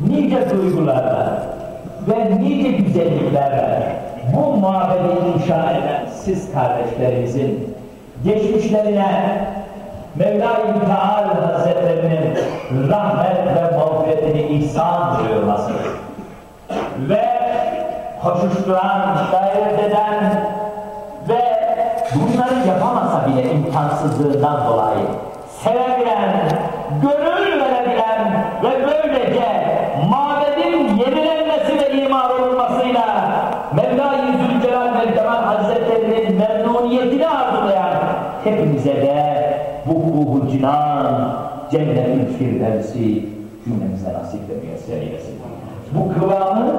nice duygularla ve nice güzelliklerle bu mabedi inşa eden siz kardeşlerimizin geçmişlerine Mevla-i Teala Hazretlerinin rahmet ve mağfiretini ihsan buyurması ve koşuşturan, gayret eden ve bunları yapamasa bile imkansızlığından dolayı sevebilen, gönül verebilen ve böylece mabedin yenilenmesi ve imar olunmasıyla Mevla-i Zülcelal ve Cemal Hazretlerinin memnuniyetini arzulayan hepimize de bu kubu cinan, cennet-ül firdevsi cümlemize nasip ve müyesser. Bu kıvamı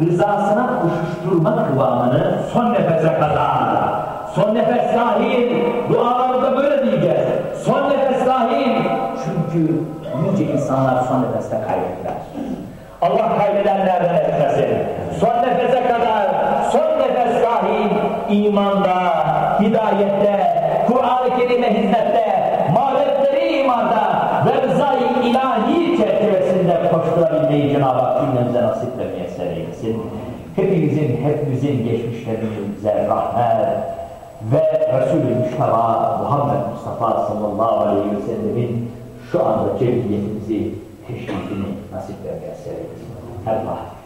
rızasına koşuşturma kıvamını son nefese kadar, son nefes dahil, dualarda böyle diyeceğiz. Son nefes dahil. Çünkü nice insanlar son nefeste kaybettiler. Allah kaybedenlerden etmesin. Son nefese kadar, son nefes dahil imanda, hidayette, Kur'an-ı Kerim'e hizmette, mabetleri imanda ve rızayı ilahi çerçevesinde koşturabilmeyi Cenab-ı Hak cümlemize nasip ve müyesser eylesin. Hepimizin, hepimizin geçmişlerimize rahmet ve Resulü Müştaba Muhammed Mustafa sallallahu aleyhi ve sellemin şu anda cemiyetimizi teşrifini nasip. El Fatiha.